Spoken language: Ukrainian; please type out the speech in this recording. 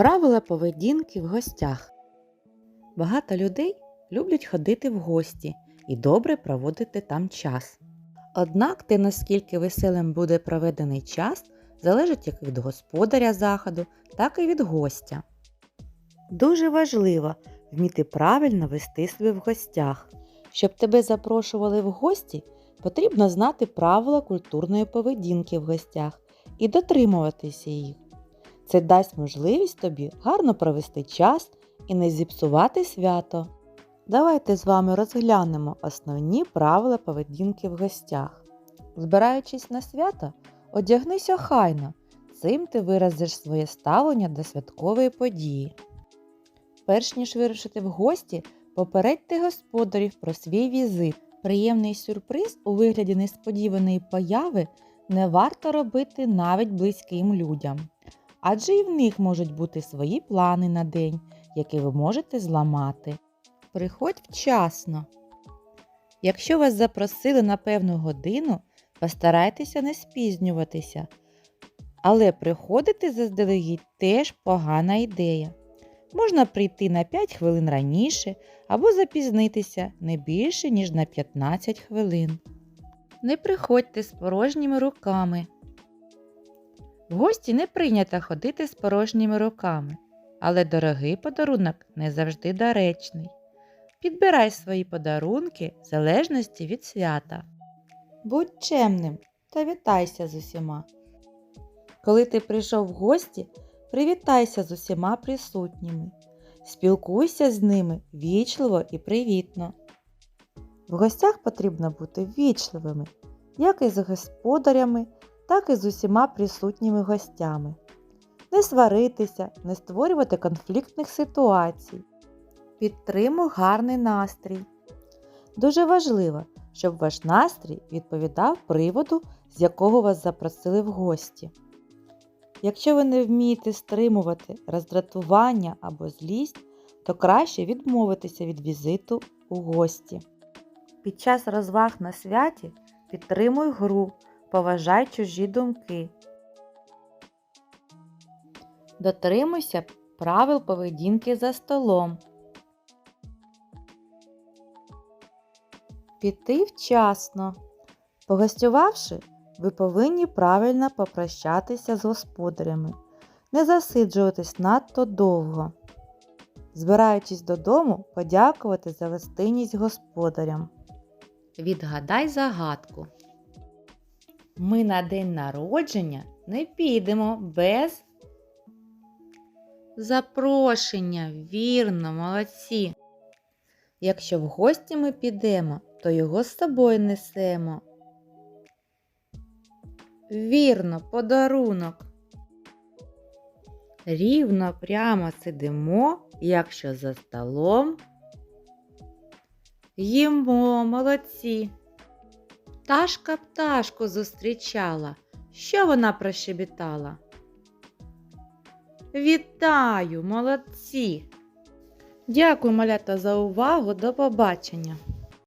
Правила поведінки в гостях. Багато людей люблять ходити в гості і добре проводити там час. Однак те, наскільки веселим буде проведений час, залежить як від господаря заходу, так і від гостя. Дуже важливо вміти правильно вести себе в гостях. Щоб тебе запрошували в гості, потрібно знати правила культурної поведінки в гостях і дотримуватися їх. Це дасть можливість тобі гарно провести час і не зіпсувати свято. Давайте з вами розглянемо основні правила поведінки в гостях. Збираючись на свято, одягнись охайно. Цим ти виразиш своє ставлення до святкової події. Перш ніж вирушити в гості, попередьте господарів про свій візит. Приємний сюрприз у вигляді несподіваної появи не варто робити навіть близьким людям адже і в них можуть бути свої плани на день, які ви можете зламати. Приходь вчасно. Якщо вас запросили на певну годину, постарайтеся не спізнюватися. Але приходити заздалегідь теж погана ідея. Можна прийти на 5 хвилин раніше або запізнитися не більше, ніж на 15 хвилин. Не приходьте з порожніми руками. В гості не прийнято ходити з порожніми руками, але дорогий подарунок не завжди доречний. Підбирай свої подарунки в залежності від свята. Будь чемним та вітайся з усіма. Коли ти прийшов в гості, привітайся з усіма присутніми. Спілкуйся з ними вічливо і привітно. В гостях потрібно бути вічливими, як і з господарями, так і з усіма присутніми гостями. Не сваритися, не створювати конфліктних ситуацій. Підтримуй гарний настрій. Дуже важливо, щоб ваш настрій відповідав приводу, з якого вас запросили в гості. Якщо ви не вмієте стримувати роздратування або злість, то краще відмовитися від візиту у гості. Під час розваг на святі підтримуй гру, поважай чужі думки. Дотримуйся правил поведінки за столом. Піти вчасно. Погостювавши, ви повинні правильно попрощатися з господарями, не засиджуватись надто довго. Збираючись додому, подякувати за гостинність господарям. Відгадай загадку. Ми на день народження не підемо без запрошення. Вірно, молодці. Якщо в гості ми підемо, то його з собою несемо. Вірно, подарунок. Рівно прямо сидимо, якщо за столом. Їмо, молодці. Пташка пташку зустрічала. Що вона прощебітала? Вітаю, молодці! Дякую, малята, за увагу. До побачення!